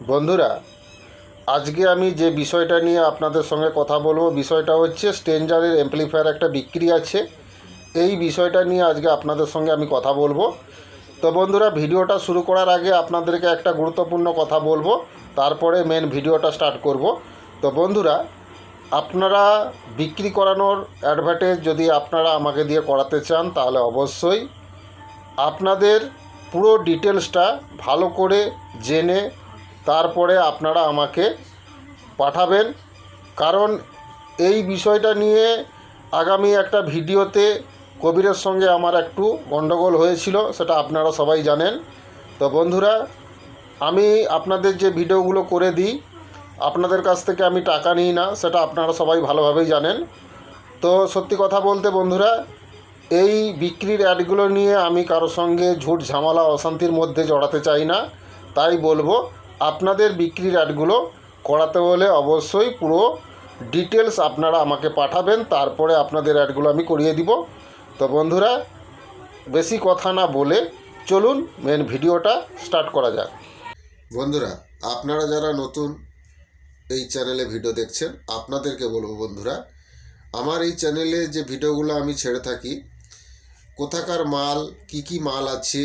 বন্ধুরা, আজকে আমি যে বিষয়টা নিয়ে আপনাদের সঙ্গে কথা বলব, বিষয়টা হচ্ছে স্টেঞ্জারের অ্যাম্পলিফায়ার একটা বিক্রি আছে। এই বিষয়টা নিয়ে আজকে আপনাদের সঙ্গে আমি কথা বলব। তো বন্ধুরা, ভিডিওটা শুরু করার আগে আপনাদেরকে একটা গুরুত্বপূর্ণ কথা বলব, তারপরে মেন ভিডিওটা স্টার্ট করব। তো বন্ধুরা, আপনারা বিক্রি করানোর অ্যাডভার্টাইজ যদি আপনারা আমাকে দিয়ে করাতে চান, তাহলে অবশ্যই আপনাদের পুরো ডিটেলসটা ভালো করে জেনে তারপরে আপনারা আমাকে পাঠাবেন। কারণ এই বিষয়টা নিয়ে আগামী একটা ভিডিওতে কবিরের সঙ্গে আমার একটু গণ্ডগোল হয়েছিল, সেটা আপনারা সবাই জানেন। তো বন্ধুরা, আমি আপনাদের যে ভিডিওগুলো করে দিই, আপনাদের কাছ থেকে আমি টাকা নিই না, সেটা আপনারা সবাই ভালোভাবেই জানেন। তো সত্যি কথা বলতে বন্ধুরা, এই বিক্রির অ্যাডগুলো নিয়ে আমি কারোর সঙ্গে ঝুট ঝামেলা, অশান্তির মধ্যে জড়াতে চাই না। তাই বলব আপনাদের বিক্রির অ্যাডগুলো করাতে হলে অবশ্যই পুরো ডিটেলস আপনারা আমাকে পাঠাবেন, তারপরে আপনাদের অ্যাডগুলো আমি করিয়ে দিব। তো বন্ধুরা, বেশি কথা না বলে চলুন মেন ভিডিওটা স্টার্ট করা যাক। বন্ধুরা, আপনারা যারা নতুন এই চ্যানেলে ভিডিও দেখছেন, আপনাদেরকে বলব বন্ধুরা, আমার এই চ্যানেলে যে ভিডিওগুলো আমি ছেড়ে থাকি, কোথাকার মাল, কি কি মাল আছে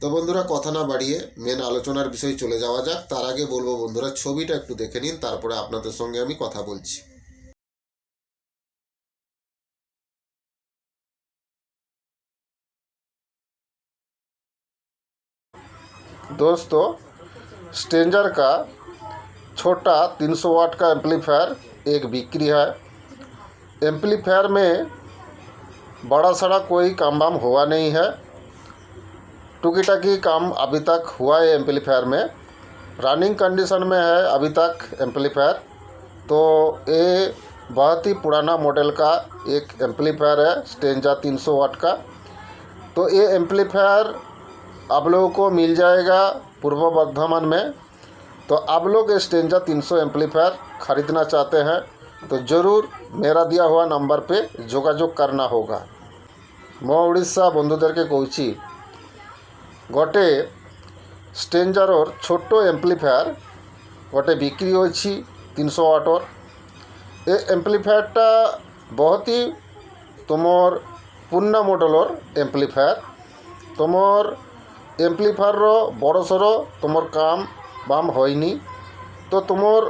তো বন্ধুরা কথা না বাড়িয়ে মেন আলোচনার বিষয় চলে যাওয়া যাক তার আগে বলবো বন্ধুরা ছবিটা একটু দেখে নিন তারপরে আপনাদের সঙ্গে আমি কথা বলছি দোস্ত स्टेंजर का छोटा 300 वाट का एम्पलीफायर एक बिक्री है एम्पलीफायर में बड़ा सड़ा कोई काम वाम हुआ नहीं है टुकी टाकी काम अभी तक हुआ है एम्पलीफायर में। रनिंग कंडीशन में है अभी तक एम्पलीफायर। तो ये बहुत ही पुराना मॉडल का एक एम्पलीफायर है, स्टेंजा 300 वाट का। तो ये एम्पलीफायर आप लोगों को मिल जाएगा पूर्व बर्धमान में। तो आप लोग स्टेंजा 300 एम्पलीफायर ख़रीदना चाहते हैं तो ज़रूर मेरा दिया हुआ नंबर पे जोगाजोग करना होगा। मैं उड़ीसा বন্ধুদেরকে কইছি ଗୋଟେ ଷ୍ଟେଞ୍ଜାରର ଛୋଟ ଏମ୍ପ୍ଲିଫାୟାର ଗୋଟେ ବିକ୍ରି ଅଛି ତିନିଶହ ୱାଟର ଏ ଏମ୍ପ୍ଲିଫାୟାରଟା ବହୁତ ହି ତୁମର ପୁରୁଣା ମଡ଼େଲର ଏମ୍ପ୍ଲିଫାୟାର ତୁମର এমপ্লিফায়ারর বড় সড়ো তোমার কাম বাম হয়নি তো তোমার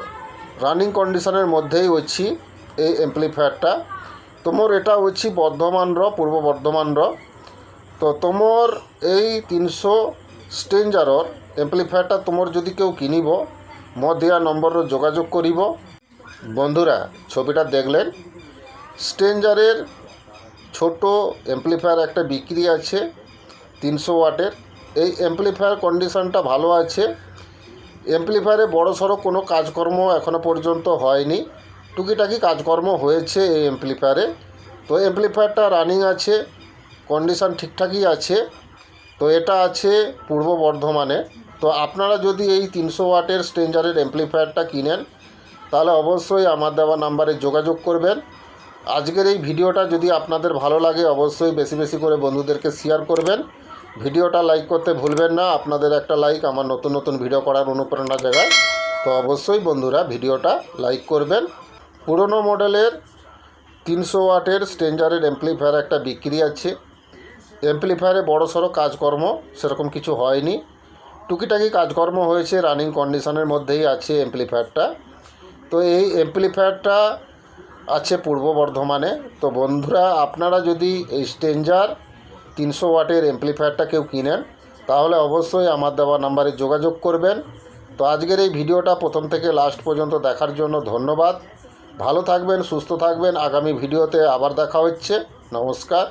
রানিং কন্ডিশনের মধ্যেই অছি এই এমপ্লিফায়ারটা তোমার এটা অছি বর্ধমানর পূর্ব বর্ধমানর তো তোমার এই তিনশো স্টেঞ্জারর এমপ্লিফায়ারটা তোমার যদি কেউ কিনিব মো দেওয়া নম্বরর যোগাযোগ করিব। বন্ধুরা, ছবিটা দেখলেন। স্টেঞ্জারের ছোট এমপ্লিফায়ার একটা বিক্রি আছে, তিনশো ওয়াটের। এই এমপ্লিফায়ার কন্ডিশনটা ভালো আছে। এমপ্লিফায়ারে বড় সড়ো কোনো কাজকর্ম এখনও পর্যন্ত হয়নি। টুকিটাকি কাজকর্ম হয়েছে এই এমপ্লিফায়ারে তো এমপ্লিফায়ারটা রানিং আছে। কন্ডিশন ঠিকঠাকই আছে, তো এটা আছে পূর্ব বর্ধমানে। তো আপনারা যদি এই তিনশো ওয়াটের স্ট্রেঞ্জারের এমপ্লিফায়ারটা কিনেন, তাহলে অবশ্যই আমার দেওয়া নাম্বারে যোগাযোগ করবেন। আজকের এই ভিডিওটা যদি আপনাদের ভালো লাগে, অবশ্যই বেশি বেশি করে বন্ধুদেরকে শেয়ার করবেন। ভিডিওটা লাইক করতে ভুলবেন না, আপনাদের একটা লাইক আমার নতুন নতুন ভিডিও করার অনুপ্রেরণা জায়গায় তো অবশ্যই বন্ধুরা, ভিডিওটা লাইক করবেন। পুরনো মডেলের তিনশো ওয়াটের স্টেঞ্জারের এমপ্লিফায়ার একটা বিক্রি আছে। এমপ্লিফায়ারে বড় সড়ো কাজকর্ম সেরকম কিছু হয়নি। টুকিটাকি কাজকর্ম হয়েছে রানিং কন্ডিশনের মধ্যেই আছে এমপ্লিফায়ারটা। তো এই এমপ্লিফায়ারটা আছে পূর্ব বর্ধমানে। তো বন্ধুরা, আপনারা যদি এই স্টেঞ্জার তিনশো ওয়াটের এমপ্লিফায়ারটা কেউ কিনেন, তাহলে অবশ্যই আমার দেওয়া নাম্বারে যোগাযোগ করবেন। তো আজকের এই ভিডিওটা প্রথম থেকে লাস্ট পর্যন্ত দেখার জন্য ধন্যবাদ। ভালো থাকবেন, সুস্থ থাকবেন। আগামী ভিডিওতে আবার দেখা হচ্ছে। নমস্কার।